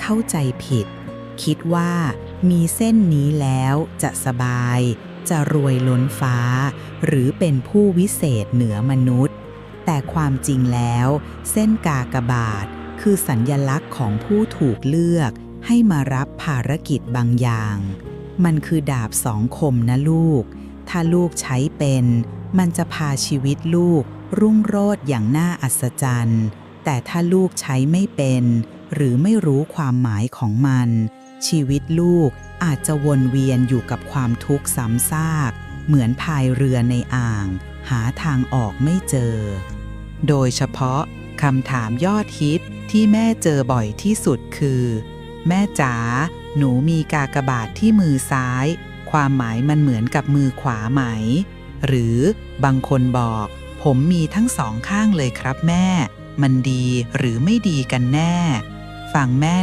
เข้าใจผิด คิดว่ามีเส้นนี้แล้วจะสบาย จะรวยล้นฟ้า หรือเป็นผู้วิเศษเหนือมนุษย์ แต่ความจริงแล้ว เส้นกากบาท คือสัญญลักษณ์ของผู้ถูกเลือก ให้มารับภารกิจบางอย่าง มันคือดาบสองคมนะลูก ถ้าลูกใช้เป็น มันจะพาชีวิตลูกรุ่งโรจน์อย่างน่าอัศจรรย์ แต่ถ้าลูกใช้ไม่เป็น หรือไม่รู้ความหมายของมัน ชีวิตลูกอาจจะวนเวียนอยู่กับความทุกข์ซ้ำซาก เหมือนพายเรือในอ่าง หาทางออกไม่เจอ โดยเฉพาะคำถามยอดฮิตที่แม่เจอบ่อยที่สุดคือ แม่จ๋าหนูมีกากบาทที่มือซ้าย ความหมายมันเหมือนกับมือขวาไหม หรือบางคนบอก ผมมีทั้งสองข้างเลยครับแม่ มันดีหรือไม่ดีกันแน่ ฝั่งแม่